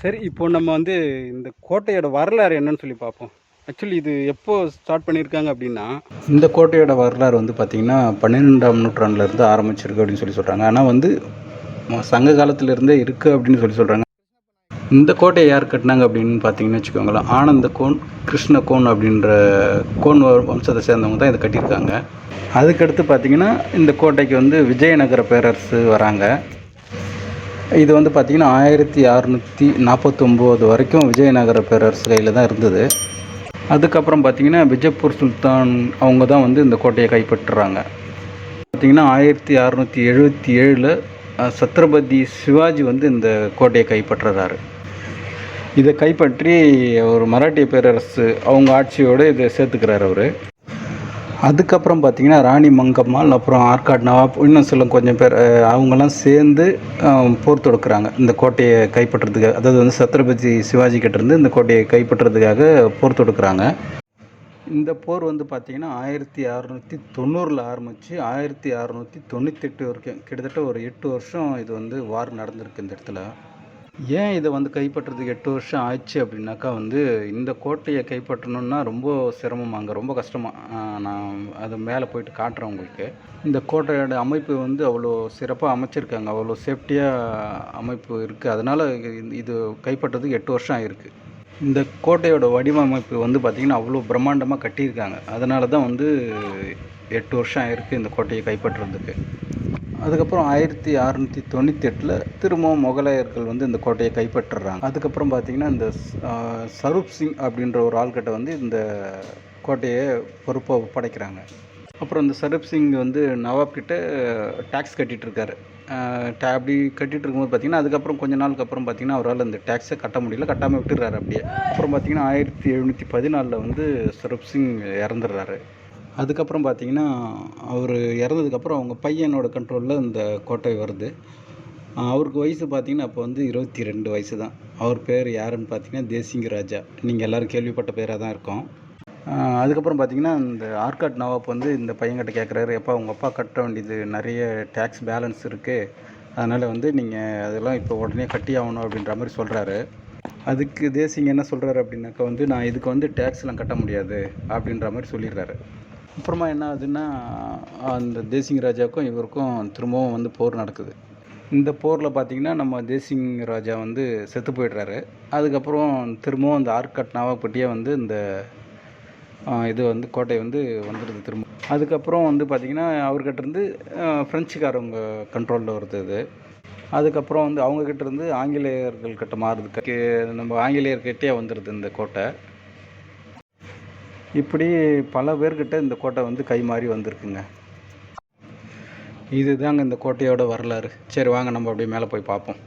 சரி இப்போ நம்ம வந்து இந்த கோட்டையோட வரலாறு என்னன்னு சொல்லி பார்ப்போம். ஆக்சுவலி இது எப்போ ஸ்டார்ட் பண்ணியிருக்காங்க அப்படின்னா இந்த கோட்டையோட வரலாறு வந்து பார்த்திங்கன்னா பன்னிரெண்டாம் நூற்றாண்டுலேருந்து ஆரம்பிச்சிருக்கு அப்படின்னு சொல்லி சொல்கிறாங்க ஆனால் வந்து சங்க காலத்திலேருந்தே இருக்குது அப்படின்னு சொல்லி சொல்கிறாங்க இந்த கோட்டையை யார் கட்டினாங்க அப்படின்னு பார்த்தீங்கன்னு வச்சுக்கோங்களேன். ஆனந்த கோன் கிருஷ்ண கோன் அப்படின்ற கோன் வம்சத்தை சேர்ந்தவங்க தான் இதை கட்டியிருக்காங்க. அதுக்கடுத்து பார்த்தீங்கன்னா இந்த கோட்டைக்கு வந்து விஜயநகர பேரரசு வராங்க. இது வந்து பார்த்திங்கன்னா ஆயிரத்தி அறநூற்றி நாற்பத்தொம்போது வரைக்கும் விஜயநகர பேரரசு கையில் தான் இருந்தது. அதுக்கப்புறம் பார்த்திங்கன்னா விஜயபூர் சுல்தான் அவங்க தான் வந்து இந்த கோட்டையை கைப்பற்றுறாங்க. பார்த்திங்கன்னா ஆயிரத்தி அறநூற்றி எழுபத்தி ஏழில் சத்ரபதி சிவாஜி வந்து இந்த கோட்டையை கைப்பற்றுறாரு. இதை கைப்பற்றி ஒரு மராட்டிய பேரரசு அவங்க ஆட்சியோடு இதை சேர்த்துக்கிறார் அவர். அதுக்கப்புறம் பார்த்தீங்கன்னா ராணி மங்கம்மாள் அப்புறம் ஆர்காட் நவாப் இன்னும் சில கொஞ்சம் பேர் அவங்கெல்லாம் சேர்ந்து போர் தொடுக்குறாங்க. இந்த கோட்டையை கைப்பற்றுறதுக்காக அதாவது வந்து சத்ரபதி சிவாஜி கிட்டேருந்து இந்த கோட்டையை கைப்பற்றுறதுக்காக போர் தொடுக்கிறாங்க. இந்த போர் வந்து பார்த்திங்கன்னா ஆயிரத்தி அறநூற்றி தொண்ணூறில் ஆரம்பித்து ஆயிரத்தி அறநூற்றி தொண்ணூற்றி எட்டு வரைக்கும். கிட்டத்தட்ட ஒரு எட்டு வருஷம் இது வந்து வார் நடந்திருக்கு இந்த இடத்துல. ஏன் இதை வந்து கைப்பற்றுறதுக்கு எட்டு வருஷம் ஆச்சு அப்படின்னாக்கா வந்து இந்த கோட்டையை கைப்பற்றணும்னா ரொம்ப சிரமமாங்க ரொம்ப கஷ்டமாக நான் அது மேலே போயிட்டு காட்டுறேன் உங்களுக்கு. இந்த கோட்டையோட அமைப்பு வந்து அவ்வளோ சிறப்பாக அமைச்சிருக்காங்க. அவ்வளோ சேஃப்டியாக அமைப்பு இருக்குது அதனால் இது கைப்பற்றதுக்கு எட்டு வருஷம் ஆயிருக்கு. இந்த கோட்டையோட வடிவமைப்பு வந்து பார்த்திங்கன்னா அவ்வளோ பிரம்மாண்டமாக கட்டியிருக்காங்க. அதனால தான் வந்து எட்டு வருஷம் ஆயிருக்கு இந்த கோட்டையை கைப்பற்றுறதுக்கு. அதுக்கப்புறம் ஆயிரத்தி அறநூற்றி தொண்ணூத்தெட்டில் திரும்பவும் முகலாயர்கள் வந்து இந்த கோட்டையை கைப்பற்றுறாங்க. அதுக்கப்புறம் பார்த்திங்கன்னா இந்த ஆஹ், சரூப் சிங் அப்படின்ற ஒரு ஆள்கிட்ட வந்து இந்த கோட்டையை பொறுப்பை ஒப்படைக்கிறாங்க. அப்புறம் இந்த சரூப் சிங் வந்து நவாப் கிட்ட டேக்ஸ் கட்டிகிட்ருக்காரு டே அப்படி கட்டிட்டு இருக்கும்போது பார்த்தீங்கன்னா அதுக்கப்புறம் கொஞ்ச நாளுக்கு அப்புறம் பார்த்தீங்கன்னா அவரால் அந்த டேக்ஸை கட்ட முடியல கட்டாமல் விட்டுறாரு அப்படியே. அப்புறம் பார்த்தீங்கன்னா ஆயிரத்தி எழுநூற்றி பதினாலில் வந்து சரூப் சிங் இறந்துடுறாரு. அதுக்கப்புறம் பார்த்தீங்கன்னா அவர் இறந்ததுக்கப்புறம் அவங்க பையனோட கண்ட்ரோலில் இந்த கோட்டை வருது. அவருக்கு வயசு பார்த்தீங்கன்னா அப்போ வந்து இருபத்தி ரெண்டு வயசு தான் அவர் பேர் யாருன்னு பார்த்தீங்கன்னா தேசிங்க ராஜா. நீங்கள் எல்லோரும் கேள்விப்பட்ட பேராக தான் இருக்கும். அதுக்கப்புறம் பார்த்தீங்கன்னா இந்த ஆர்காட் நவாப் வந்து இந்த பையன்கிட்ட கேட்குறாரு எப்பா உங்கள் அப்பா கட்ட வேண்டியது நிறைய டேக்ஸ் பேலன்ஸ் இருக்குது அதனால் வந்து நீங்கள் அதெல்லாம் இப்போ உடனே கட்டி ஆகணும் அப்படின்ற மாதிரி சொல்கிறாரு அதுக்கு தேசிங்க என்ன சொல்கிறாரு அப்படின்னாக்கா வந்து நான் இதுக்கு வந்து டேக்ஸ்லாம் கட்ட முடியாது அப்படின்ற மாதிரி சொல்லிடுறாரு. அப்புறமா என்ன ஆகுதுன்னா அந்த தேசிங் ராஜாவுக்கும் இவருக்கும் திரும்பவும் வந்து போர் நடக்குது. இந்த போரில் பார்த்தீங்கன்னா நம்ம தேசிங் ராஜா வந்து செத்து போயிடுறாரு. அதுக்கப்புறம் திரும்பவும் அந்த ஆர்கட் நாவாப்பட்டியாக வந்து இந்த இது வந்து கோட்டை வந்து வந்துடுது திரும்ப. அதுக்கப்புறம் வந்து பார்த்திங்கன்னா அவர்கிட்ட இருந்து ஃப்ரெஞ்சுக்காரவங்க கண்ட்ரோலில் வருது இது அதுக்கப்புறம் வந்து அவங்கக்கிட்ட இருந்து ஆங்கிலேயர்கள் கிட்ட மாறுது நம்ம ஆங்கிலேயர்கிட்டே வந்துடுது இந்த கோட்டை. இப்படி பல பேர்கிட்ட இந்த கோட்டை வந்து கை மாறி வந்திருக்குங்க. இதுதாங்க இந்த கோட்டையோட வரலாறு. சரி வாங்க நம்ம அப்படியே மேலே போய் பார்ப்போம்.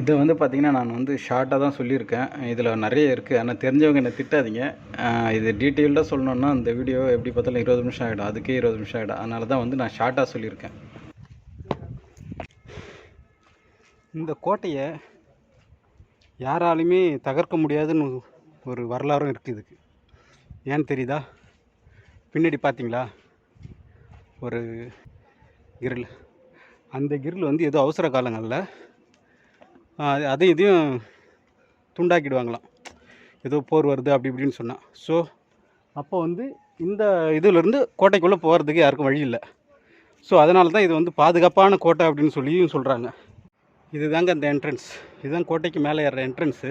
இதை வந்து பார்த்திங்கன்னா நான் வந்து ஷார்ட்டாக தான் சொல்லியிருக்கேன். இதில் நிறைய இருக்குது ஆனால் தெரிஞ்சவங்க என்னை திட்டாதீங்க. இது டீட்டெயில்டாக சொல்லணுன்னா இந்த வீடியோ எப்படி பார்த்தாலும் இருபது நிமிஷம் ஆகிடும். அதுக்கே இருபது நிமிஷம் ஆகிடும். அதனால தான் வந்து நான் ஷார்ட்டாக சொல்லியிருக்கேன். இந்த கோட்டையை யாராலையுமே தகர்க்க முடியாதுன்னு ஒரு வரலாறும் இருக்குது இதுக்கு. ஏன்னு தெரியுதா? பின்னாடி பார்த்தீங்களா? ஒரு கிரில் அந்த கிரில் வந்து ஏதோ அவசர காலங்களில் அதையும் இதையும் துண்டாக்கிடுவாங்களாம். ஏதோ போர் வருது அப்படி இப்படின்னு சொன்னான் ஸோ அப்போ வந்து இந்த இதுலேருந்து கோட்டைக்குள்ளே போகிறதுக்கு யாருக்கும் வழி இல்லை. ஸோ அதனால தான் இது வந்து பாதுகாப்பான கோட்டை அப்படின்னு சொல்லியும் சொல்கிறாங்க இதுதாங்க அந்த என்ட்ரன்ஸ் இதுதான் கோட்டைக்கு மேலே ஏற என்ட்ரன்ஸு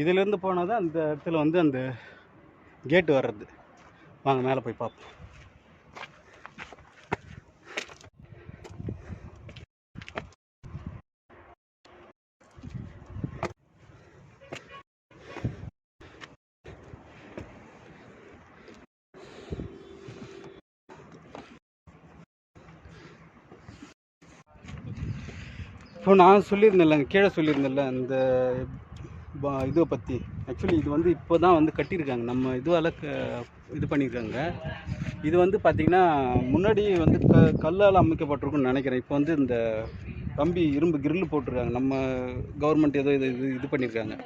இதிலேருந்து போனால் தான் அந்த இடத்துல வந்து அந்த கேட்டு வர்றது. வாங்க மேலே போய் பார்ப்போம். இப்போ நான் சொல்லியிருந்தேன்ல கீழே சொல்லியிருந்தேன்ல இந்த இதை பற்றி ஆக்சுவலி இது வந்து இப்போ தான் வந்து கட்டியிருக்காங்க. நம்ம இதுவால் க இது பண்ணியிருக்காங்க. இது வந்து பார்த்திங்கன்னா முன்னாடி வந்து க கல்லால் அமைக்கப்பட்டிருக்குன்னு நினைக்கிறேன். இப்போ வந்து இந்த கம்பி இரும்பு கிரில் போட்டிருக்காங்க. நம்ம கவர்மெண்ட் ஏதோ இது இது இது பண்ணியிருக்காங்க.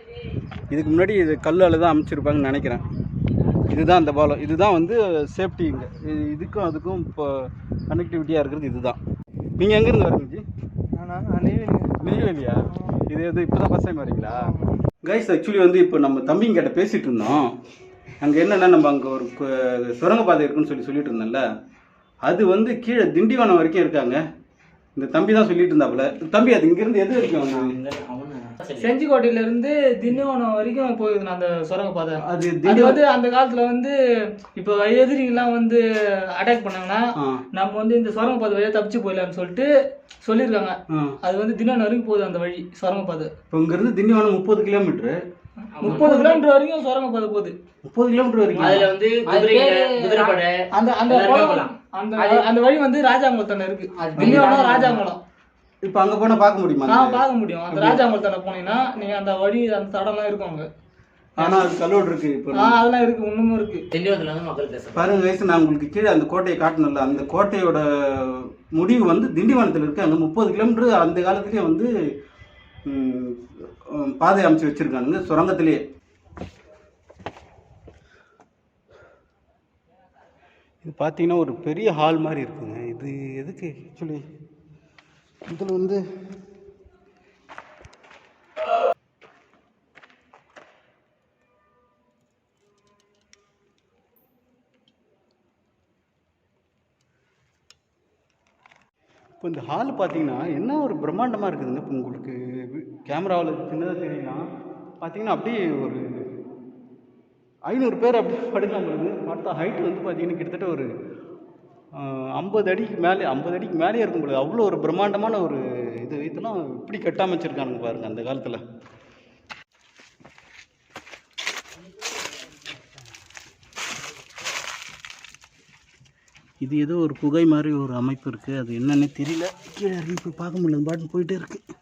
இதுக்கு முன்னாடி இது கல்லால் தான் அமைச்சிருப்பாங்கன்னு நினைக்கிறேன். இதுதான் அந்த பாலம். இதுதான் வந்து சேஃப்டி இங்கே. இதுக்கும் அதுக்கும் இப்போ கனெக்டிவிட்டியாக இருக்கிறது இதுதான். நீங்கள் எங்கேருந்து வரீங்க ஜி? நெய்வேலியா? இது எது இப்போ தான் ஃபஸ்ட் டைம் வரீங்களா கைஸ் ஆக்சுவலி வந்து இப்போ நம்ம தம்பிங்க கிட்ட பேசிகிட்டு இருந்தோம். அங்கே என்னென்னா நம்ம அங்கே ஒரு சுரங்க சுரங்கப்பாதை இருக்குன்னு சொல்லி சொல்லிட்டு இருந்தோம்ல அது வந்து கீழே திண்டிவனம் வரைக்கும் இருக்காங்க. இந்த தம்பி தான் சொல்லிட்டு இருந்தாப்புல. தம்பி அது இங்கேருந்து எது வரைக்கும் வந்து செஞ்சிக்கோட்டையில இருந்து திண்டிவனம் வரைக்கும் போகுது அந்த சுரங்கப்பாதை அது அது வந்து அந்த காலத்துல வந்து இப்போ எதிரிங்கெல்லாம் வந்து அட்டாக் பண்ணாங்கன்னா நம்ம வந்து இந்த சுரங்கப்பாதை வழியா தப்பிச்சு போயிடலாம்னு சொல்லிட்டு சொல்லியிருக்காங்க. அது வந்து திண்டிவனம் வரைக்கும் போகுது அந்த வழி சுரங்கப்பாதை இப்போ இங்கேருந்து திண்டிவனம் முப்பது கிலோமீட்ரு முப்பது கிலோமீட்டர் வரைக்கும் சுரங்கப்பாதை போகுது. முப்பது கிலோமீட்டர் வரைக்கும். அதுல வந்து குதிரைப்படை அந்த அந்த. அந்த அந்த வழி வந்து ராஜாங்குளத்தான இருக்கு. திண்டிவனம் ராஜாங்குளம் இப்போ அங்கே போனால் பார்க்க முடியுமா நான் பார்க்க முடியும். அந்த ராஜாங்குளத்தான போனீங்கன்னா நீங்க அந்த வழி அந்த தடம்லாம் இருக்கும் அங்க. ஆனால் அது கல்லோடு இருக்கு இப்போ ஆ அதெல்லாம் இருக்கு இன்னமும் இருக்கு. வந்து மக்கள் பேசுறாங்க. பாருங்க வயசு நான் உங்களுக்கு கீழே அந்த கோட்டையை காட்டணும்ல அந்த கோட்டையோட முடிவு வந்து திண்டிவனத்தில் இருக்கு. அங்கே முப்பது கிலோமீட்டர் அந்த காலத்துலேயே வந்து பாதை அமைச்சு வச்சிருக்காங்க சுரங்கத்திலேயே. இது பார்த்தீங்கன்னா ஒரு பெரிய ஹால் மாதிரி இருக்குங்க. இது எதுக்கு ஆக்சுவலி இதில் வந்து இப்போ இந்த ஹால் பார்த்தீங்கன்னா என்ன ஒரு பிரம்மாண்டமாக இருக்குதுங்க இப்போ உங்களுக்கு? கேமராவில் சின்னதாக தெரியலாம் பார்த்தீங்கன்னா அப்படியே ஒரு ஐநூறு பேர் அப்படி படுக்கலாம் பொழுது பார்த்தா ஹைட்டு வந்து பார்த்தீங்கன்னா கிட்டத்தட்ட ஒரு ஐம்பது அடிக்கு மேலே ஐம்பது அடிக்கு மேலே இருக்கும் பொழுது அவ்வளோ ஒரு பிரம்மாண்டமான ஒரு இது இதெல்லாம் இப்படி கட்டாமச்சிருக்கானுங்க பாருங்க அந்த காலத்தில். இது ஏதோ ஒரு புகை மாதிரி ஒரு அமைப்பு இருக்குது அது என்னன்னே தெரியல. கீழே இறங்கி போய் பார்க்க முடியல. பாட்டு போயிட்டே இருக்குது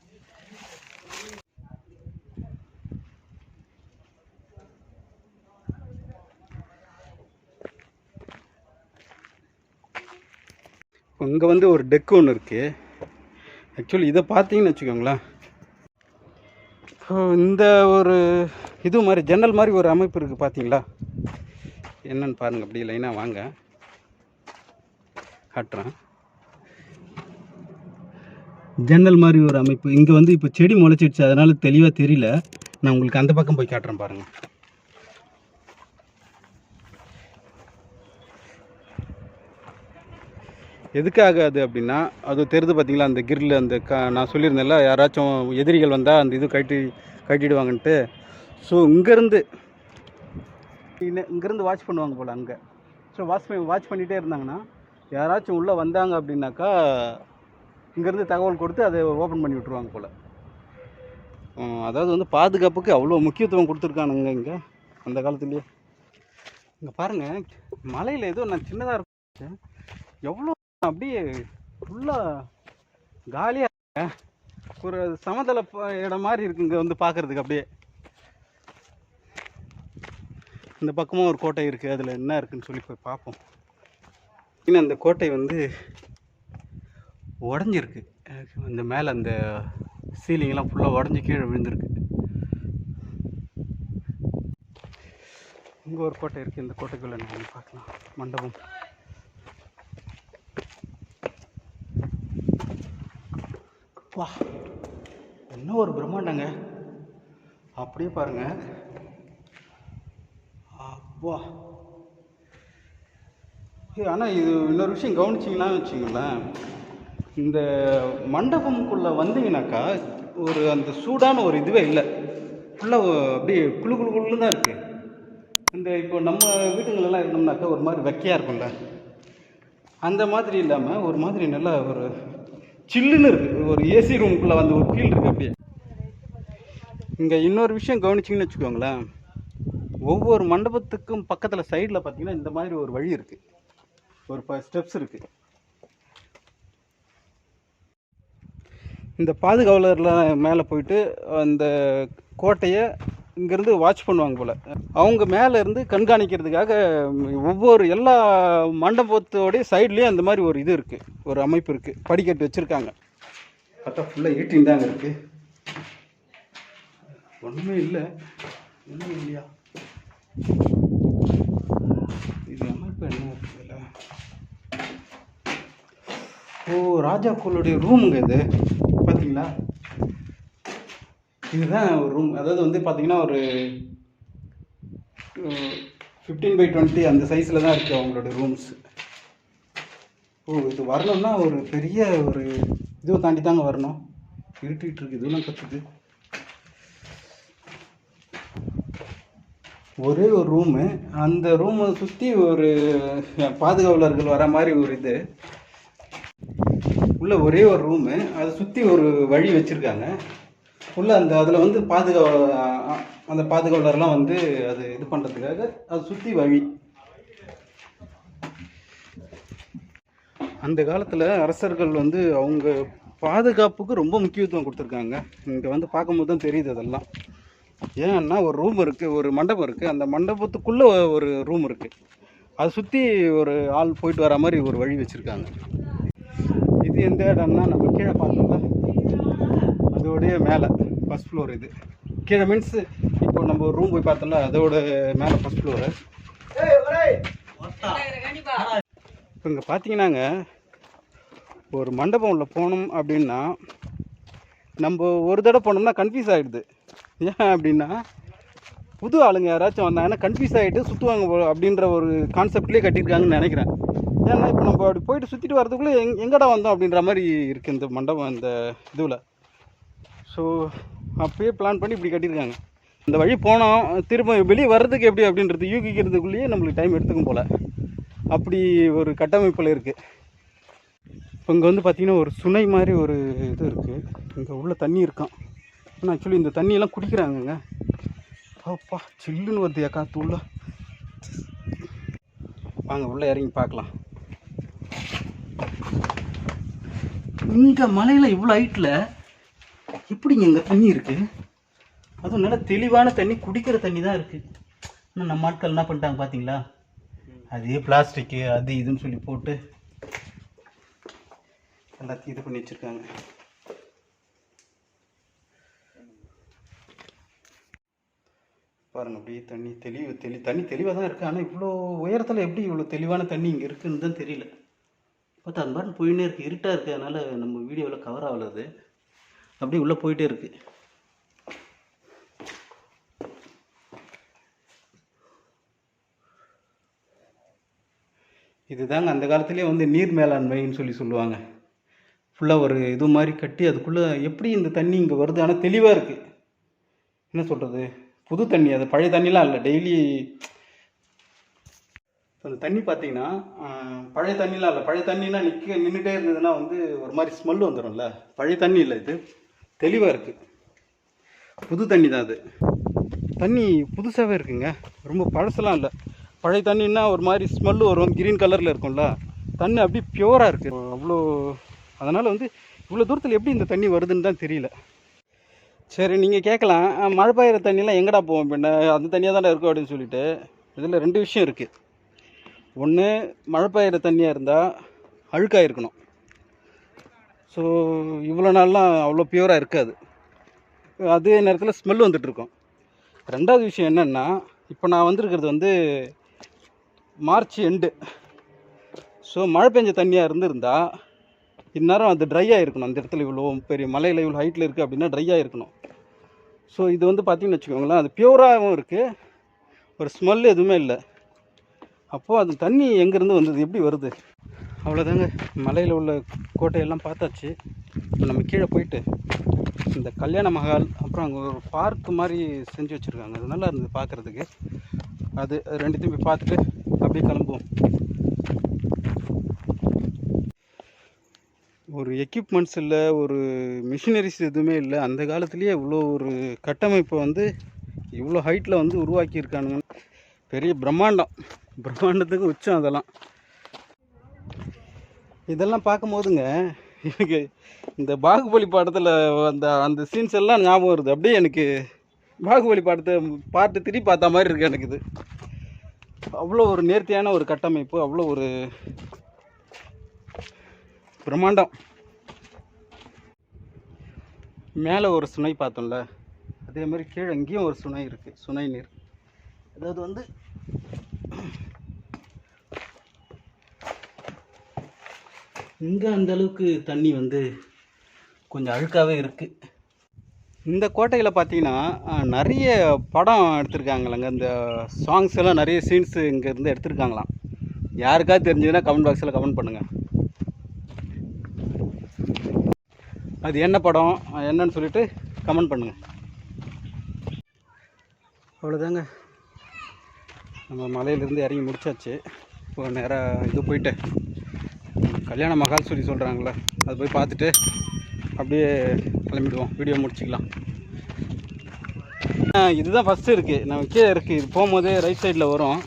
அங்கே இங்கே வந்து ஒரு டெக் ஒன்று இருக்குது ஆக்சுவலி இதை பார்த்தீங்கன்னு வச்சுக்கோங்களேன். இந்த ஒரு இது மாதிரி ஜன்னல் மாதிரி ஒரு அமைப்பு இருக்குது பார்த்தீங்களா? என்னன்னு பாருங்கள் அப்படி லைனாக வாங்க. காட்டுறேன். ஜன்னல் மாதிரி ஒரு அமைப்பு. இங்கே வந்து இப்போ செடி முளைச்சிடுச்சு அதனால் தெளிவாக தெரியல. நான் உங்களுக்கு அந்த பக்கம் போய் காட்டுறேன் பாருங்கள் எதுக்காக அது அப்படின்னா அது தெரிது பார்த்தீங்களா அந்த கிரில் அந்த க நான் சொல்லியிருந்தேன்ல யாராச்சும் எதிரிகள் வந்தால் அந்த இது கட்டி கட்டிடுவாங்கன்ட்டு ஸோ இங்கேருந்து இங்கேருந்து வாட்ச் பண்ணுவாங்க போல் அங்கே. ஸோ வாட்ச் பண்ணி வாட்ச் பண்ணிகிட்டே இருந்தாங்கன்னா யாராச்சும் உள்ளே வந்தாங்க அப்படின்னாக்கா இங்கேருந்து தகவல் கொடுத்து அதை ஓப்பன் பண்ணி விட்ருவாங்க போல். அதாவது வந்து பாதுகாப்புக்கு அவ்வளோ முக்கியத்துவம் கொடுத்துருக்கானுங்க இங்கே அந்த காலத்துலேயே. இங்கே பாருங்கள் மலையில் ஏதோ நான் சின்னதாக இருக்கும் எவ்வளோ அப்படியே ஃபுல்லாக காலியாக ஒரு சமதள இடம் மாதிரி இருக்கு இங்கே வந்து பார்க்குறதுக்கு அப்படியே. இந்த பக்கமும் ஒரு கோட்டை இருக்குது அதில் என்ன இருக்குன்னு சொல்லி போய் பார்ப்போம் இன்னும் அந்த கோட்டை வந்து உடஞ்சிருக்கு. இந்த மேலே அந்த சீலிங்லாம் ஃபுல்லாக உடஞ்சி கீழே விழுந்திருக்கு. இங்கே ஒரு கோட்டை இருக்குது இந்த கோட்டைக்குள்ளே நம்ம பார்க்கலாம். மண்டபம். வா. என்ன ஒரு பிரம்மாண்டங்க? அப்படியே பாருங்க. அப்பா. ஏ ஆனால் இது இன்னொரு விஷயம் கவனிச்சிங்கன்னா வச்சுங்களேன். இந்த மண்டபம்குள்ளே வந்தீங்கன்னாக்கா ஒரு அந்த சூடான ஒரு இதுவே இல்லை. ஃபுல்லாக அப்படியே குளு குளு குழு தான் இருக்குது இந்த இப்போ நம்ம வீட்டுங்களெல்லாம் இருந்தோம்னாக்கா ஒரு மாதிரி வெக்கையாக இருக்கும்ல. அந்த மாதிரி இல்லாமல் ஒரு மாதிரி நல்லா ஒரு சில்லுன்னு இருக்குது ஒரு ஏசி ரூமுக்குள்ளே வந்து ஒரு ஃபீல் இருக்குது அப்படியே. இங்கே இன்னொரு விஷயம் கவனிச்சிங்கன்னு வச்சுக்கோங்களேன். ஒவ்வொரு மண்டபத்துக்கும் பக்கத்தில் சைடில் பார்த்தீங்கன்னா இந்த மாதிரி ஒரு வழி இருக்குது ஒரு ப ஸ்டெப்ஸ் இருக்குது இந்த பாதுகாவலர்லாம் மேலே போயிட்டு அந்த கோட்டையை இங்கேருந்து வாட்ச் பண்ணுவாங்க போல். அவங்க மேலே இருந்து கண்காணிக்கிறதுக்காக ஒவ்வொரு எல்லா மண்டபத்தோடைய சைட்லேயும் அந்த மாதிரி ஒரு இது இருக்குது ஒரு அமைப்பு இருக்குது படிக்கட்டு வச்சுருக்காங்க. பார்த்தா ஃபுல்லாக ஈட்டிங் தாங்க இருக்குது ஒன்றுமே இல்லை. ஒன்றுமே இல்லையா? இது அமைப்பு என்ன இருக்குதுல்ல? ஓ ராஜாக்களுடைய ரூமுங்க இது. பார்த்தீங்களா இதுதான் ஒரு ரூம் அதாவது வந்து பார்த்தீங்கன்னா ஒரு ஃபிஃப்டீன் பை டுவெண்ட்டி அந்த சைஸில் தான் இருக்குது அவங்களோட ரூம்ஸ் ஓ இது வரணும்னா ஒரு பெரிய ஒரு இதுவை தாண்டி தாங்க வரணும். இருட்டிகிட்டு இருக்கு இதுவெல்லாம் கற்றுது ஒரே ஒரு ரூமு அந்த ரூமை சுற்றி ஒரு பாதுகாவலர்கள் வர மாதிரி ஒரு இது. உள்ள ஒரே ஒரு ரூமு அதை சுற்றி ஒரு வழி வச்சுருக்காங்க. உள்ளே அந்த அதில் வந்து பாதுகா அந்த பாதுகாவலர்லாம் வந்து அது இது பண்ணுறதுக்காக அதை சுற்றி வழி. அந்த காலத்தில் அரசர்கள் வந்து அவங்க பாதுகாப்புக்கு ரொம்ப முக்கியத்துவம் கொடுத்துருக்காங்க. இங்கே வந்து பார்க்கும்போது தான் தெரியுது அதெல்லாம். ஏன்னா ஒரு ரூம் இருக்குது ஒரு மண்டபம் இருக்குது அந்த மண்டபத்துக்குள்ளே ஒரு ரூம் இருக்குது அதை சுற்றி ஒரு ஆள் போயிட்டு வர மாதிரி ஒரு வழி வச்சுருக்காங்க. இது எந்த இடம்னா நம்ம கீழே பார்த்தோம்னா இதோடைய மேலே ஃபஸ்ட் ஃப்ளோர் இது. கீழே மீன்ஸ் இப்போ நம்ம ஒரு ரூம் போய் பார்த்தோம்னா அதோட மேலே ஃபஸ்ட் ஃப்ளோரு இப்போ இங்கே பார்த்தீங்கன்னாங்க ஒரு மண்டபம் உள்ள போனோம் அப்படின்னா நம்ம ஒரு தடவை போனோம்னா கன்ஃபியூஸ் ஆகிடுது ஏன் அப்படின்னா புது ஆளுங்க யாராச்சும் வந்தாங்கன்னா கன்ஃபியூஸ் ஆகிட்டு சுற்றுவாங்க அப்படின்ற ஒரு கான்செப்ட்லேயே கட்டியிருக்காங்கன்னு நினைக்கிறேன். ஏன்னா இப்போ நம்ம அப்படி போயிட்டு சுற்றிட்டு வரதுக்குள்ளே எங் எங்கடா வந்தோம் அப்படின்ற மாதிரி இருக்குது இந்த மண்டபம் இந்த இதுவில் ஸோ அப்பயே பிளான் பண்ணி இப்படி கட்டியிருக்காங்க. இந்த வழி போனோம் திரும்ப வெளியே வர்றதுக்கு எப்படி அப்படின்றது யூகிக்கிறதுக்குள்ளேயே நம்மளுக்கு டைம் எடுத்துக்கும் போல். அப்படி ஒரு கட்டமைப்பில் இருக்குது இப்போ இங்கே வந்து பார்த்திங்கன்னா ஒரு சுனை மாதிரி ஒரு இது இருக்குது இங்கே உள்ள தண்ணி இருக்கான் ஆனால் ஆக்சுவலி இந்த தண்ணியெல்லாம் குடிக்கிறாங்கங்க. அப்பா சில்லுன்னு வருது காற்று உள்ள வாங்க உள்ளே இறங்கி பார்க்கலாம். இங்கே மலையில் இவ்வளோ ஹைட்டில் எப்படிங்க இங்கே தண்ணி இருக்குது அதுவும் நல்ல தெளிவான தண்ணி குடிக்கிற தண்ணி தான் இருக்குது ஆனால் நம்ம ஆட்கள் என்ன பண்ணிட்டாங்க பார்த்தீங்களா அதே பிளாஸ்டிக்கு அது இதுன்னு சொல்லி போட்டு எல்லாத்தையும் இது பண்ணி வச்சுருக்காங்க. பாருங்க அப்படியே தண்ணி தெளிவு தெளி தண்ணி தெளிவாக தான் இருக்குது ஆனால் இவ்வளோ உயரத்தில் எப்படி இவ்வளோ தெளிவான தண்ணி இங்கே இருக்குன்னு தான் தெரியல. பார்த்தா அந்த மாதிரி போயின்னே இருக்குது இருட்டாக இருக்குது அதனால் நம்ம வீடியோவில் கவர் ஆகல அது. அப்படியே உள்ளே போயிட்டே இருக்குது இதுதாங்க அந்த காலத்துலேயே வந்து நீர் மேலாண்மைன்னு சொல்லி சொல்லுவாங்க. ஃபுல்லாக ஒரு இது மாதிரி கட்டி அதுக்குள்ளே எப்படி இந்த தண்ணி இங்கே வருது? ஆனால் தெளிவாக இருக்குது என்ன சொல்கிறது புது தண்ணி அது பழைய தண்ணிலாம் இல்லை. டெய்லி அந்த தண்ணி பார்த்தீங்கன்னா பழைய தண்ணிலாம் இல்லை. பழைய தண்ணினா நிற்க நின்றுட்டே இருந்ததுன்னா வந்து ஒரு மாதிரி ஸ்மெல் வந்துடும்ல பழைய தண்ணி இல்லை இது. தெளிவாக இருக்குது புது தண்ணி தான் அது. தண்ணி புதுசாகவே இருக்குங்க. ரொம்ப பழசெல்லாம் இல்லை. பழைய தண்ணின்னா ஒரு மாதிரி ஸ்மெல்லு வரும். கிரீன் கலரில் இருக்கும்ல. தண்ணி அப்படியே பியூராக இருக்குது அவ்வளோ அதனால் வந்து இவ்வளோ தூரத்தில் எப்படி இந்த தண்ணி வருதுன்னு தான் தெரியல. சரி நீங்கள் கேட்கலாம். மழை பெய்கிற தண்ணிலாம் எங்கடா போவோம் பின்ன? அந்த தண்ணியாக தானே இருக்கும் அப்படின்னு சொல்லிட்டு. இதில் ரெண்டு விஷயம் இருக்குது ஒன்று மழை பெய்கிற தண்ணியாக இருந்தால் அழுக்காக இருக்கணும் ஸோ இவ்வளோ நாள்லாம் அவ்வளோ பியூராக இருக்காது. அதே நேரத்தில் ஸ்மெல் வந்துட்டுருக்கோம் ரெண்டாவது விஷயம் என்னென்னா இப்போ நான் வந்திருக்கிறது வந்து மார்ச் எண்டு ஸோ மழை பெஞ்ச தண்ணியாக இருந்திருந்தா இந்நேரம் அது ட்ரை இருக்கணும் அந்த இடத்துல இவ்வளோ பெரிய மலையில் இவ்வளோ ஹைட்டில் இருக்குது அப்படின்னா ட்ரை இருக்கணும் ஸோ இது வந்து பார்த்திங்கன்னு வச்சுக்கோங்களேன் அது பியூராகவும் இருக்குது ஒரு ஸ்மெல் எதுவுமே இல்லை. அப்போது அது தண்ணி எங்கேருந்து வந்தது? எப்படி வருது? அவ்வளோதாங்க மலையில் உள்ள கோட்டையெல்லாம் பார்த்தாச்சு. இப்போ நம்ம கீழே போயிட்டு இந்த கல்யாண மஹால் அப்புறம் அங்கே ஒரு பார்க் மாதிரி செஞ்சு வச்சுருக்காங்க. அது நல்லா இருந்தது பார்க்குறதுக்கு. அது ரெண்டுத்தையும் போய் பார்த்துட்டு அப்படியே கிளம்புவோம். ஒரு எக்யூப்மெண்ட்ஸ் இல்லை ஒரு மிஷினரிஸ் எதுவுமே இல்லை. அந்த காலத்துலேயே இவ்வளோ ஒரு கட்டமைப்பை வந்து இவ்வளோ ஹைட்டில் வந்து உருவாக்கியிருக்கானுங்க. பெரிய பிரம்மாண்டம். பிரம்மாண்டத்துக்கு உச்சம் அதெல்லாம். இதெல்லாம் பார்க்கும்போதுங்க எனக்கு இந்த பாகுபலி படத்தில் அந்த அந்த சீன்ஸ் எல்லாம் ஞாபகம் வருது. அப்படியே எனக்கு பாகுபலி படத்தை பார்த்து திருப்பி பார்த்த மாதிரி இருக்குது எனக்கு இது. அவ்வளோ ஒரு நேர்த்தியான ஒரு கட்டமைப்பு அவ்வளோ ஒரு பிரம்மாண்டம். மேலே ஒரு சுனை பார்த்தோம்ல அதே மாதிரி கீழே இங்கேயும் ஒரு சுனை இருக்குது சுனை நீர். அதாவது வந்து இங்கே அந்தளவுக்கு தண்ணி வந்து கொஞ்சம் அழுக்காகவே இருக்குது இந்த கோட்டையில் பார்த்தீங்கன்னா நிறைய படம் எடுத்திருக்காங்களங்க இந்த சாங்ஸ் எல்லாம் நிறைய சீன்ஸ் இங்கேருந்து எடுத்திருக்காங்களாம். யாருக்காவது தெரிஞ்சதுன்னா கமெண்ட் பாக்ஸில் கமெண்ட் பண்ணுங்கள் அது என்ன படம் என்னன்னு சொல்லிட்டு கமெண்ட் பண்ணுங்கள் அவ்வளோதாங்க நம்ம மலையிலேருந்து இறங்கி முடிச்சாச்சு. இப்போ நேராக இது போயிட்டு கல்யாண மகால் சொல்லி சொல்கிறாங்களே அது போய் பார்த்துட்டு அப்படியே கிளம்பிடுவோம். வீடியோ முடிச்சுக்கலாம். இதுதான் ஃபஸ்ட்டு இருக்குது நம்ம கீழே இருக்குது இது போகும்போதே ரைட் சைடில் வரும்.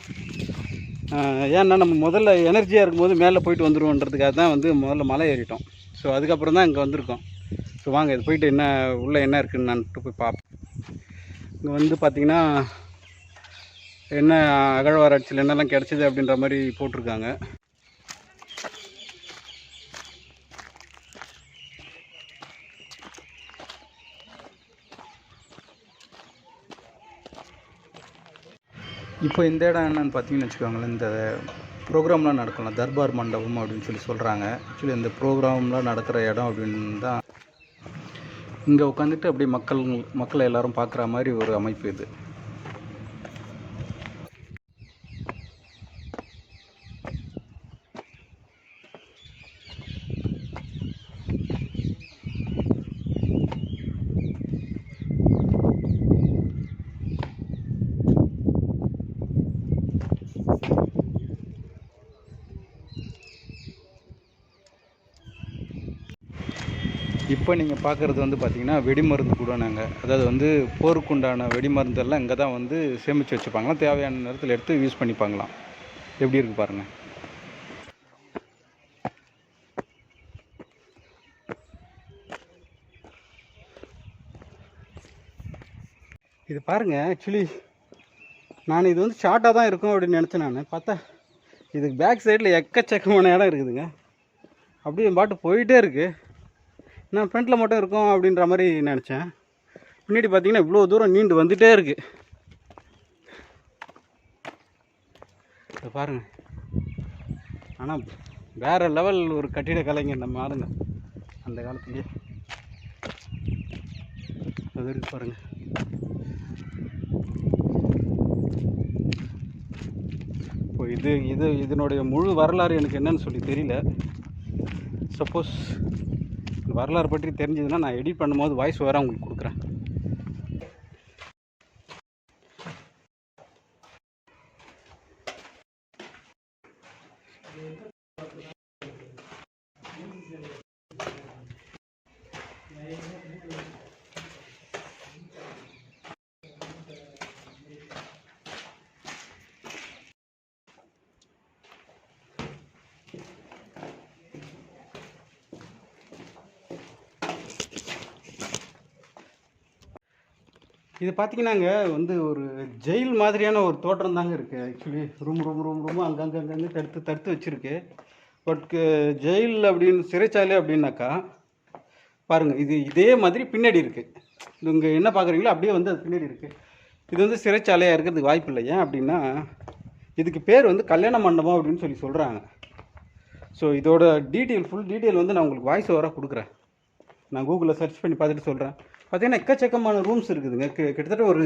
ஏன்னா நம்ம முதல்ல எனர்ஜியாக இருக்கும்போது மேலே போயிட்டு வந்துடுவோன்றதுக்காக தான் வந்து முதல்ல மலை ஏறிட்டோம். ஸோ அதுக்கப்புறம் தான் இங்கே வந்திருக்கோம். ஸோ வாங்க இது போயிட்டு என்ன உள்ளே என்ன இருக்குன்னு நான்ட்டு போய் பார்ப்போம் இங்கே வந்து பார்த்திங்கன்னா என்ன அகழ்வாராய்ச்சியில் என்னெல்லாம் கிடச்சிது அப்படின்ற மாதிரி போட்டிருக்காங்க. இப்போ இந்த இடம் என்னன்னு பார்த்தீங்கன்னு வச்சுக்கோங்களேன் இந்த ப்ரோக்ராம்லாம் நடக்கலாம் தர்பார் மண்டபம் அப்படின்னு சொல்லி சொல்கிறாங்க ஆக்சுவலி இந்த ப்ரோக்ராம்லாம் நடக்கிற இடம் அப்படின்னு தான் இங்கே உட்காந்துட்டு அப்படியே மக்கள் மக்களை எல்லோரும் பார்க்குற மாதிரி ஒரு அமைப்பு இது. இப்போ நீங்கள் பார்க்குறது வந்து பார்த்தீங்கன்னா வெடிமருந்து கூட நாங்கள் அதாவது வந்து போருக்குண்டான வெடிமருந்தெல்லாம் இங்கே தான் வந்து சேமித்து வச்சுப்பாங்களாம். தேவையான நேரத்தில் எடுத்து யூஸ் பண்ணிப்பாங்களாம் எப்படி இருக்குது பாருங்கள் இது பாருங்கள் ஆக்சுவலி நான் இது வந்து ஷார்ட்டாக தான் இருக்கும் அப்படின்னு நினச்சேன் நான். பார்த்தா இதுக்கு பேக் சைடில் எக்கச்சக்கமான இடம் இருக்குதுங்க. அப்படியே பாட்டு போயிட்டே இருக்குது நான் ஃப்ரண்ட்டில் மட்டும் இருக்கும் அப்படின்ற மாதிரி நினச்சேன். பின்னாடி பார்த்தீங்கன்னா இவ்வளோ தூரம் நீண்டு வந்துகிட்டே இருக்குது இதை பாருங்க. ஆனால் வேறு லெவல் ஒரு கட்டிட கலைஞர் நம்ம ஆளுங்க. அந்த காலத்துலேயே. அது இருக்கு பாருங்கள் இப்போ இது இது இதனுடைய முழு வரலாறு எனக்கு என்னன்னு சொல்லி தெரியல. சப்போஸ் வரலாறு பற்றி தெரிஞ்சதுன்னா நான் எடிட் பண்ணும்போது வாய்ஸ் வேறு உங்களுக்கு கொடுக்குறேன். இது பார்த்தீங்கன்னாங்க வந்து ஒரு ஜெயில் மாதிரியான ஒரு தோற்றம் தாங்க இருக்குது actually room room room room அங்கங்கே அங்கங்கே தடுத்து தடுத்து வச்சுருக்கு. பட் ஜெயில் அப்படின்னு சிறைச்சாலை அப்படின்னாக்கா பாருங்கள் இது இதே மாதிரி பின்னாடி இருக்குது இது இங்கே என்ன பார்க்குறீங்களோ அப்படியே வந்து அது பின்னாடி இருக்குது இது வந்து சிறைச்சாலையாக இருக்கிறதுக்கு வாய்ப்பு இல்லை. ஏன் அப்படின்னா இதுக்கு பேர் வந்து கல்யாண மண்டபம் அப்படின்னு சொல்லி சொல்கிறாங்க ஸோ இதோட டீட்டெயில் ஃபுல் டீட்டெயில் வந்து நான் உங்களுக்கு வாய்ஸ் ஓவராக கொடுக்குறேன். நான் கூகுளில் சர்ச் பண்ணி பார்த்துட்டு சொல்கிறேன் பார்த்தீங்கன்னா எக்கச்சக்கமான ரூம்ஸ் இருக்குதுங்க. கிட்டத்தட்ட ஒரு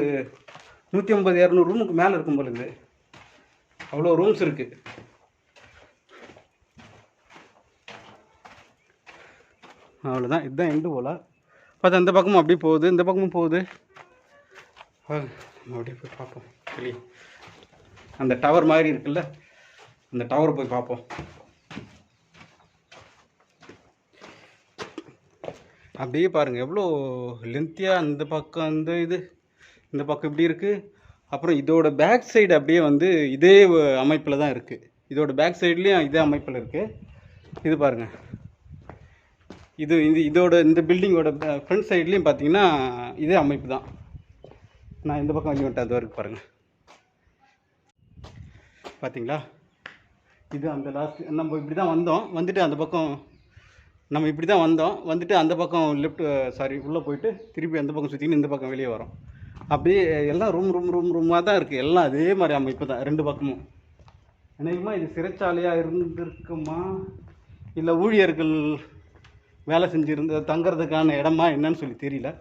நூற்றி ஐம்பது இரநூறு ரூமுக்கு மேலே இருக்கும் போல இருக்குது அவ்வளோ ரூம்ஸ் இருக்குது அவ்வளோதான் இதுதான் எண்டு போல். பார்த்தா இந்த பக்கமும் அப்படியே போகுது. இந்த பக்கமும் போகுது. அப்படியே போய் பார்ப்போம். வெளியே. அந்த டவர் மாதிரி இருக்குல்ல. அந்த டவரை போய் பார்ப்போம். அப்படியே பாருங்கள் எவ்வளோ லென்த்தியாக அந்த பக்கம் அந்த இது. இந்த பக்கம் இப்படி இருக்குது அப்புறம் இதோட பேக் சைடு அப்படியே வந்து இதே அமைப்பில் தான் இருக்குது இதோட பேக் சைட்லேயும் இதே அமைப்பில் இருக்குது இது பாருங்கள் இது இது இதோட இந்த பில்டிங்கோட ஃப்ரண்ட் சைட்லேயும் பார்த்தீங்கன்னா இதே அமைப்பு தான். நான் இந்த பக்கம் வந்து வந்துட்டேன் அது வரைக்கும் பாருங்கள் பார்த்தீங்களா இது அந்த லாஸ்ட் நம்ம இப்படி தான் வந்தோம். வந்துட்டு அந்த பக்கம் நம்ம இப்படி தான் வந்தோம். வந்துட்டு அந்த பக்கம் லெஃப்ட் சாரி உள்ளே போயிட்டு திருப்பி அந்த பக்கம் சுற்றின்னு இந்த பக்கம் வெளியே வரோம். அப்படியே எல்லாம் ரூம் ரூம் ரூம் ரூமாக தான் இருக்குது எல்லாம் அதே மாதிரி அமைப்பு தான் ரெண்டு பக்கமும். அநேகமாக இது சிறைச்சாலையாக இருந்திருக்குமா? இல்லை ஊழியர்கள் வேலை செஞ்சுருந்த தங்குறதுக்கான இடமா என்னன்னு சொல்லி தெரியல.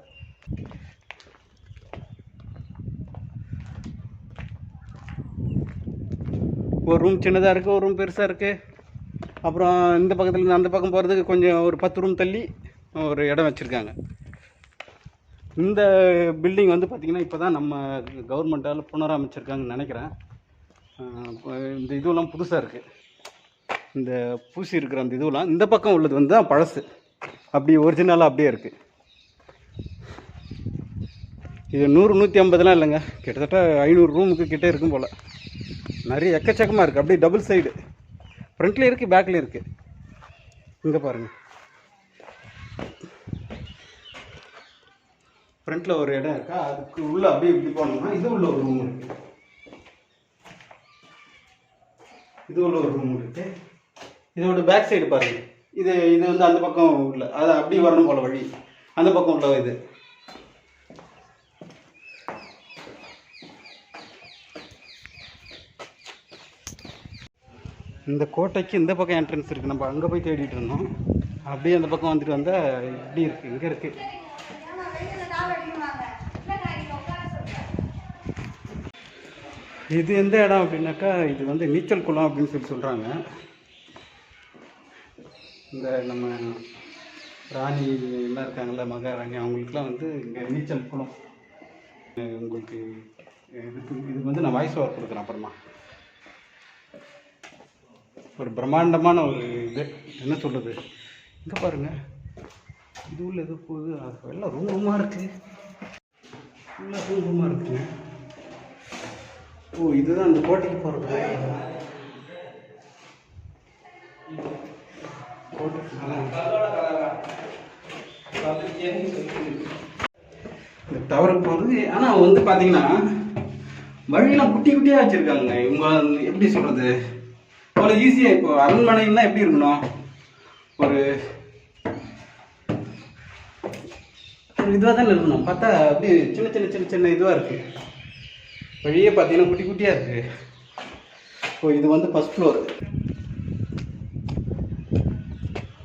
ஒரு ரூம் சின்னதாக இருக்குது ஒரு ரூம் பெருசாக இருக்குது அப்புறம் இந்த பக்கத்துலேருந்து அந்த பக்கம் போகிறதுக்கு கொஞ்சம் ஒரு பத்து ரூம் தள்ளி ஒரு இடம் வச்சுருக்காங்க. இந்த பில்டிங் வந்து பார்த்திங்கன்னா இப்போ தான் நம்ம கவர்மெண்ட்டால் புனரமைச்சிருக்காங்கன்னு நினைக்கிறேன். இந்த இதுவெல்லாம் புதுசாக இருக்குது இந்த பூசி இருக்கிற அந்த இதுவெல்லாம் இந்த பக்கம் உள்ளது வந்து தான் பழசு. அப்படி ஒரிஜினலாக அப்படியே இருக்குது இது நூறு நூற்றி ஐம்பதுலாம் இல்லைங்க. கிட்டத்தட்ட ஐநூறு ரூமுக்கு கிட்டே இருக்கும் போல். நிறைய எக்கச்சக்கமாக இருக்குது அப்படியே டபுள் சைடு ஃப்ரண்ட்லேயும் இருக்குது பேக்லேயும் இருக்குது இங்கே பாருங்கள் ஃப்ரண்ட்டில் ஒரு இடம் இருக்கா? அதுக்கு உள்ளே அப்படியே இப்படி போனோம்னா இது உள்ள ஒரு ரூம் இருக்குது இது உள்ள ஒரு ரூம் இருக்குது இதோட பேக் சைடு பாருங்க. இது இது வந்து அந்த பக்கம் உள்ள. அது அப்படி வரணும் போல வழி. அந்த பக்கம் உள்ள இது. இந்த கோட்டைக்கு இந்த பக்கம் என்ட்ரன்ஸ் இருக்குது நம்ம அங்கே போய் தேடிட்டு இருந்தோம். அப்படியே அந்த பக்கம் வந்துட்டு வந்தால் இப்படி இருக்குது இங்கே இருக்குது இது எந்த இடம் அப்படின்னாக்கா இது வந்து நீச்சல் குளம் அப்படின்னு சொல்லி சொல்கிறாங்க இந்த நம்ம ராணி எல்லாம் இருக்காங்கள்ல மகாராணி அவங்களுக்குலாம் வந்து இங்கே நீச்சல் குளம். உங்களுக்கு இதுக்கு இதுக்கு வந்து நான் வாய்ஸ் ஓவர் கொடுக்குறேன் அப்புறமா. ஒரு பிரம்மாண்டமான ஒரு இது. என்ன சொல்கிறது இங்கே பாருங்கள் இது உள்ள எது போகுது. அது எல்லாம் ரூம் ரூமாக இருக்குது நல்லா ரூம் ரூமாக இருக்குங்க. ஓ இதுதான் அந்த கோட்டைக்கு போகிறது இந்த டவருக்கு போகிறது ஆனால் வந்து பார்த்தீங்கன்னா வழியெல்லாம் குட்டி குட்டியாக வச்சுருக்காங்க இவங்க எப்படி சொல்கிறது அவ்வளோ ஈஸியாக இப்போ அரண்மனைன்னா எப்படி இருக்கணும்? ஒரு ஒரு இதுவாக தானே இருக்கணும். பார்த்தா அப்படியே சின்ன சின்ன சின்ன சின்ன இதுவாக இருக்குது வழியே பார்த்தீங்கன்னா குட்டி குட்டியாக இருக்குது இப்போ இது வந்து ஃபஸ்ட் ஃப்ளோர்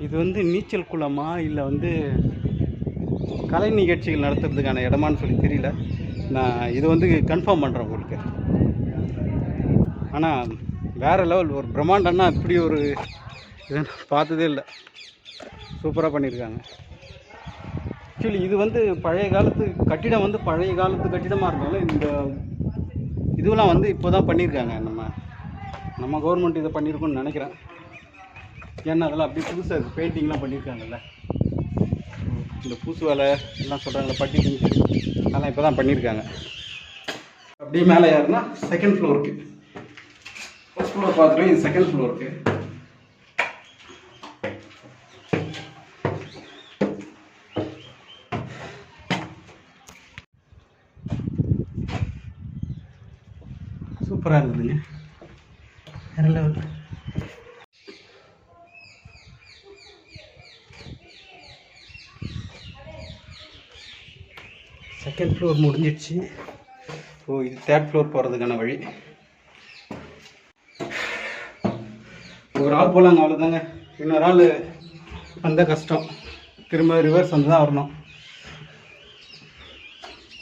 இது வந்து நீச்சல் குளமா? இல்லை வந்து கலை நிகழ்ச்சிகள் நடத்துறதுக்கான இடமான்னு சொல்லி தெரியல. நான் இது வந்து கன்ஃபார்ம் பண்ணுறேன் உங்களுக்கு. ஆனால் வேறு லெவல் ஒரு பிரம்மாண்டம்னா இப்படி ஒரு இதை பார்த்ததே இல்லை. சூப்பராக பண்ணியிருக்காங்க ஆக்சுவலி இது வந்து பழைய காலத்து கட்டிடம் வந்து பழைய காலத்து கட்டிடமாக இருந்தாலும் இந்த இதுவெல்லாம் வந்து இப்போ தான் பண்ணியிருக்காங்க நம்ம நம்ம கவர்மெண்ட் இதை பண்ணியிருக்கோம்னு நினைக்கிறேன். ஏன்னா அதெல்லாம் அப்படியே புதுசாக இருக்குது பெயிண்டிங்லாம் பண்ணியிருக்காங்கல்ல இந்த பூசு வேலை எல்லாம் சொல்கிறாங்களே பட்டி அதெல்லாம் இப்போ தான் பண்ணியிருக்காங்க அப்படியே மேலே யாருன்னா செகண்ட் ஃப்ளோருக்கு ஃபர்ஸ்ட் ஃப்ளோர் பார்த்துட்டு இது செகண்ட் ஃப்ளோருக்கு சூப்பராக இருக்குதுங்க. வேற லெவல் செகண்ட் ஃப்ளோர் முடிஞ்சிடுச்சு. ஓ இது தேர்ட் ஃப்ளோர் போகிறதுக்கான வழி. ஒரு ஆள் போகலாங்க அவ்வளோதாங்க இன்னொரு ஆள் வந்தால் கஷ்டம். திரும்ப ரிவர்ஸ் வந்து தான் வரணும்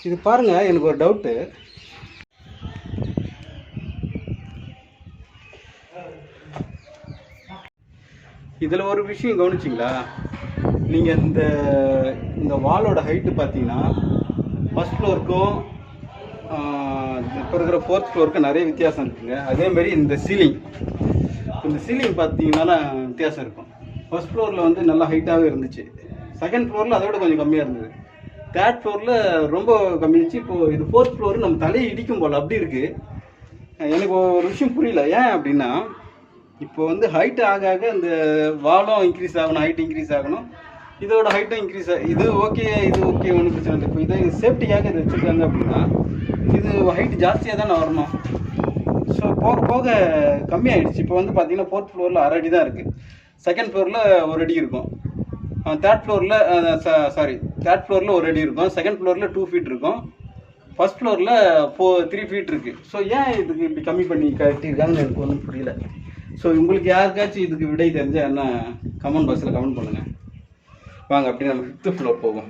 இது பாருங்கள் எனக்கு ஒரு டவுட்டு இதில் ஒரு விஷயம் கவனிச்சிங்களா? நீங்கள் இந்த இந்த வாலோட ஹைட்டு பார்த்தீங்கன்னா ஃபஸ்ட் ஃப்ளோருக்கும் இப்போ இருக்கிற ஃபோர்த் ஃப்ளோருக்கும் நிறைய வித்தியாசம் இருக்குங்க. அதேமாரி இந்த சீலிங் இந்த சீலிங் பார்த்தீங்கன்னா வித்தியாசம் இருக்கும். ஃபர்ஸ்ட் ஃப்ளோரில் வந்து நல்லா ஹைட்டாகவே இருந்துச்சு. செகண்ட் ஃப்ளோரில் அதை விட கொஞ்சம் கம்மியாக இருந்தது. தேர்ட் ஃப்ளோரில் ரொம்ப கம்மியாச்சு இப்போது இது ஃபோர்த் ஃப்ளோர் நம்ம தலையை இடிக்கும் போல் அப்படி இருக்குது எனக்கு ஒரு விஷயம் புரியல. ஏன் அப்படின்னா இப்போ வந்து ஹைட் ஆக ஆக இந்த வாலும் இன்க்ரீஸ் ஆகணும் ஹைட் இன்க்ரீஸ் ஆகணும். இதோட ஹைட்டும் இன்க்ரீஸ் ஆகும் இது ஓகே இது ஓகே ஒன்றும் பிரச்சனை இல்லை. இப்போ இதை சேஃப்டிக்காக இது வச்சுருக்காங்க அப்படின்னா இது ஹைட் ஜாஸ்தியாக தானே வரணும்? போக போக கம்மியாயிடுச்சு. இப்போ வந்து பார்த்தீங்கன்னா ஃபோர்த் ஃப்ளோரில் அரை அடி தான் இருக்குது செகண்ட் ஃப்ளோரில் ஒரு அடி இருக்கும். தேர்ட் ஃப்ளோரில் சாரி தேர்ட் ஃப்ளோரில் ஒரு அடி இருக்கும். செகண்ட் ஃப்ளோரில் டூ ஃபீட் இருக்கும். ஃபர்ஸ்ட் ஃப்ளோரில் ஃபோர் த்ரீ ஃபீட் இருக்குது ஸோ ஏன் இதுக்கு இப்படி கம்மி பண்ணி கட்டியிருக்காங்கன்னு எனக்கு ஒன்றும் புரியல. ஸோ உங்களுக்கு யாருக்காச்சும் இதுக்கு விடை தெரிஞ்சால் என்ன கமெண்ட் பாக்ஸில் கமெண்ட் பண்ணுங்கள் வாங்க அப்படியே நம்ம ஃபிஃப்த்து ஃப்ளோர் போவோம்.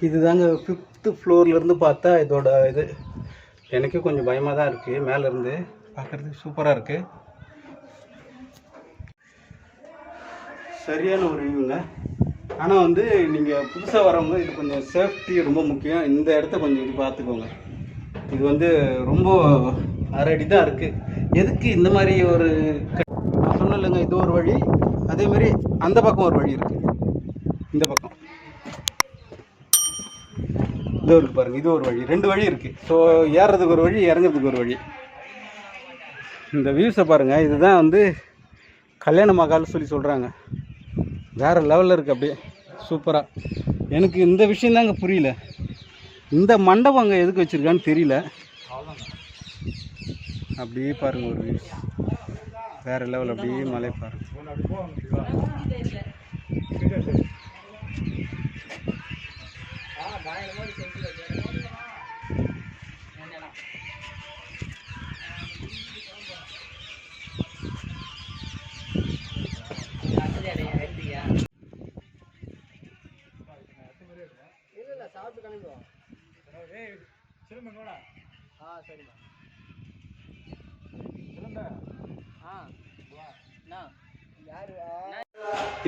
இதுதாங்க ஃபிஃப்த்து ஃப்ளோர்லேருந்து பார்த்தா இதோட இது. எனக்கே கொஞ்சம் பயமாக தான் இருக்குது மேலேருந்து பார்க்குறதுக்கு சூப்பராக இருக்குது சரியான ஒரு வியூங்க ஆனால் வந்து நீங்கள் புதுசாக வரவங்க இது கொஞ்சம் சேஃப்டி ரொம்ப முக்கியம். இந்த இடத்த கொஞ்சம் இது பார்த்துக்கோங்க. இது வந்து ரொம்ப அரடி தான் இருக்குது எதுக்கு இந்த மாதிரி ஒரு க- நான் சொன்னேன் இல்லைங்க இது ஒரு வழி. அதேமாரி அந்த பக்கம் ஒரு வழி இருக்குது இந்த பக்கம் இது இருக்குது பாருங்கள் இது ஒரு வழி ரெண்டு வழி இருக்குது ஸோ ஏறுறதுக்கு ஒரு வழி இறங்குறதுக்கு ஒரு வழி. இந்த வியூஸை பாருங்கள் இதுதான் வந்து கல்யாண மகால்னு சொல்லி சொல்கிறாங்க வேறு லெவலில் இருக்குது அப்படியே சூப்பராக எனக்கு இந்த விஷயந்தாங்க புரியல. இந்த மண்டபம் அங்கே எதுக்கு வச்சுருக்கான்னு தெரியல. அப்படியே பாருங்கள் ஒரு வியூஸ் வேறு லெவல் அப்படியே மலை பாருங்கள்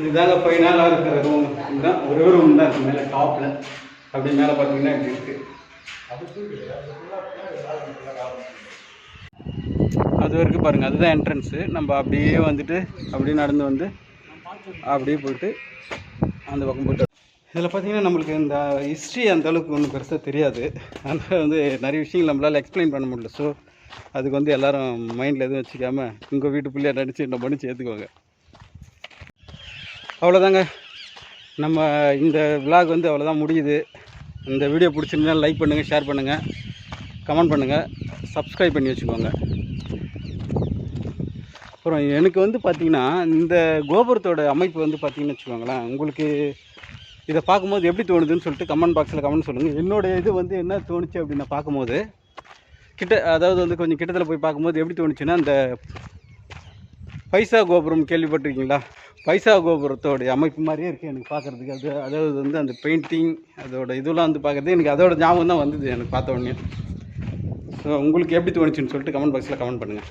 இதுதாங்க ஃபைனலாக இருக்கிற ரூம் இதுதான் ஒரே ஒரு ரூம் தான் இருக்குது மேலே டாப்பில் அப்படி மேலே பார்த்தீங்கன்னா இப்படி இருக்குது அது வரைக்கும் பாருங்கள் அதுதான் என்ட்ரன்ஸு நம்ம அப்படியே வந்துட்டு அப்படியே நடந்து வந்து அப்படியே போயிட்டு அந்த பக்கம் போயிட்டு இதில் பார்த்தீங்கன்னா நம்மளுக்கு இந்த ஹிஸ்ட்ரி அந்த அளவுக்கு ஒன்றும் பெருசாக தெரியாது. அதனால் வந்து நிறைய விஷயங்கள் நம்மளால் எக்ஸ்பிளைன் பண்ண முடியல. ஸோ அதுக்கு வந்து எல்லோரும் மைண்டில் எதுவும் வச்சுக்காமல் உங்கள் வீட்டு பிள்ளைய நடிச்சு என்ன பண்ணி சேர்த்துக்குவாங்க அவ்வளோதாங்க. நம்ம இந்த விலாக் வந்து அவ்வளோதான் முடியுது. இந்த வீடியோ பிடிச்சிருந்தா லைக் பண்ணுங்கள் ஷேர் பண்ணுங்கள் கமெண்ட் பண்ணுங்கள் சப்ஸ்கிரைப் பண்ணி வச்சுக்கோங்க. அப்புறம் எனக்கு வந்து பார்த்திங்கன்னா இந்த கோபுரத்தோட அமைப்பு வந்து பார்த்திங்கன்னு வச்சுக்கோங்களேன் உங்களுக்கு இதை பார்க்கும்போது எப்படி தோணுதுன்னு சொல்லிட்டு கமெண்ட் பாக்ஸில் கமெண்ட் சொல்லுங்கள் என்னோடய இது வந்து என்ன தோணுச்சு அப்படின்னு பார்க்கும்போது கிட்ட அதாவது வந்து கொஞ்சம் கிட்டத்தில் போய் பார்க்கும்போது எப்படி தோணுச்சுன்னா அந்த பைசா கோபுரம் கேள்விப்பட்டிருக்கீங்களா? பைசா கோபுரத்தோடைய அமைப்பு மாதிரியே இருக்குது எனக்கு பார்க்குறதுக்கு. அது அதாவது வந்து அந்த பெயிண்டிங் அதோட இதெல்லாம் வந்து பார்க்குறது எனக்கு அதோட ஞாபகம் தான் வந்தது எனக்கு பார்த்த உடனே. ஸோ உங்களுக்கு எப்படி தோணுச்சுன்னு சொல்லிட்டு கமெண்ட் பாக்ஸில் கமெண்ட் பண்ணுங்கள்